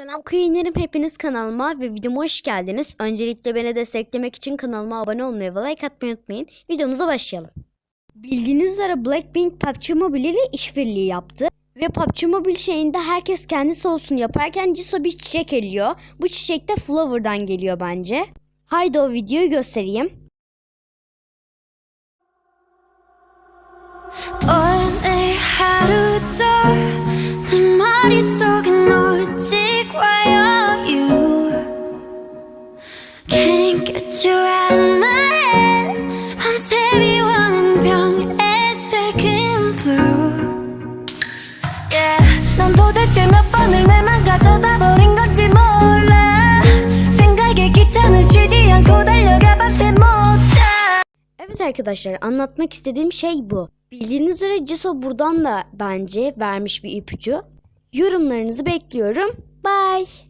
Selam Queen'lerim hepiniz kanalıma ve videoma hoş geldiniz. Öncelikle beni desteklemek için kanalıma abone olmayı ve like atmayı unutmayın. Videomuza başlayalım. Bildiğiniz üzere Blackpink PUBG Mobile ile işbirliği yaptı. Ve PUBG Mobile şeyinde herkes kendisi olsun yaparken Jisoo bir çiçek eliyor. Bu çiçek de Flower'dan geliyor bence. Haydi o videoyu göstereyim. 오 Evet arkadaşlar anlatmak istediğim şey bu. Bildiğiniz üzere Jisoo buradan da bence vermiş bir ipucu. Yorumlarınızı bekliyorum. Bye.